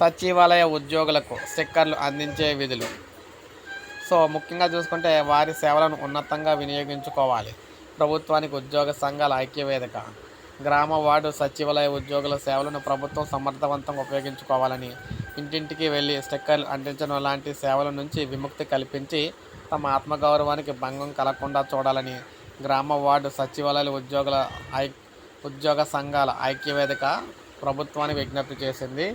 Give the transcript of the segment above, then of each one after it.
సచివాలయ ఉద్యోగులకు స్టిక్కర్లు అందించే విధులు. సో ముఖ్యంగా చూసుకుంటే వారి సేవలను ఉన్నతంగా వినియోగించుకోవాలి. ప్రభుత్వానికి ఉద్యోగ సంఘాల ఐక్యవేదిక. గ్రామ వార్డు సచివాలయ ఉద్యోగుల సేవలను ప్రభుత్వం సమర్థవంతంగా ఉపయోగించుకోవాలని ఇంటింటికి వెళ్ళి స్టిక్కర్లు అంటించడం లాంటి సేవల నుంచి విముక్తి కల్పించి తమ ఆత్మగౌరవానికి భంగం కలగకుండా చూడాలని గ్రామ వార్డు సచివాలయ ఉద్యోగుల ఐ ఉద్యోగ సంఘాల ఐక్యవేదిక ప్రభుత్వానికి విజ్ఞప్తి చేసింది.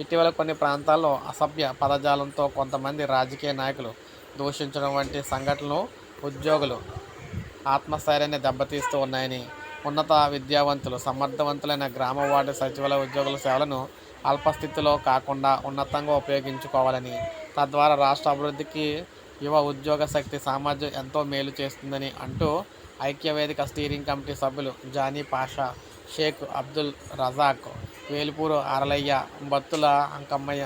ఇటీవల కొన్ని ప్రాంతాల్లో అసభ్య పదజాలంతో కొంతమంది రాజకీయ నాయకులు దూషించడం వంటి సంఘటనలు ఉద్యోగులు ఆత్మస్థైర్యాన్ని దెబ్బతీస్తూ ఉన్నాయని ఉన్నత విద్యావంతులు సమర్థవంతులైన గ్రామ వార్డు సచివాలయ ఉద్యోగుల సేవలను అల్పస్థితిలో కాకుండా ఉన్నతంగా ఉపయోగించుకోవాలని తద్వారా రాష్ట్ర అభివృద్ధికి యువ ఉద్యోగ శక్తి సామర్థ్యం ఎంతో మేలు చేస్తుందని అంటూ ఐక్యవేదిక స్టీరింగ్ కమిటీ సభ్యులు జానీ పాషా షేక్ అబ్దుల్ రజాక్ వేలుపూరు ఆరలయ్య బత్తుల అంకమ్మయ్య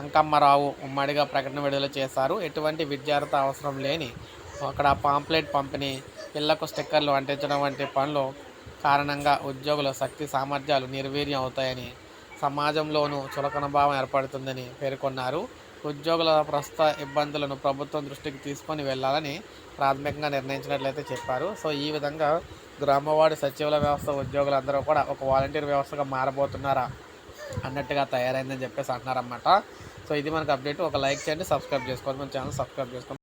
అంకమ్మరావు ఉమ్మడిగా ప్రకటన విడుదల చేశారు. ఎటువంటి విద్యార్థి అవసరం లేని అక్కడ పాంప్లెట్ పంపిణీ పిల్లకు స్టిక్కర్లు అంటించడం వంటి పనులు కారణంగా ఉద్యోగుల శక్తి సామర్థ్యాలు నిర్వీర్యం అవుతాయని సమాజంలోనూ చులకన భావం ఏర్పడుతుందని పేర్కొన్నారు. ఉద్యోగుల ప్రస్తుత ఇబ్బందులను ప్రభుత్వం దృష్టికి తీసుకొని వెళ్ళాలని ప్రాథమికంగా నిర్ణయించినట్లయితే చెప్పారు. సో ఈ విధంగా గ్రామవాడి సచివాల వ్యవస్థ ఉద్యోగులందరూ కూడా ఒక వాలంటీర్ వ్యవస్థగా మారబోతున్నారా అన్నట్టుగా తయారైందని చెప్పేసి అంటున్నారన్నమాట. సో ఇది మనకు అప్డేట్. ఒక లైక్ చేయండి సబ్స్క్రైబ్ చేసుకోండి. మన ఛానల్ సబ్స్క్రైబ్ చేసుకోండి.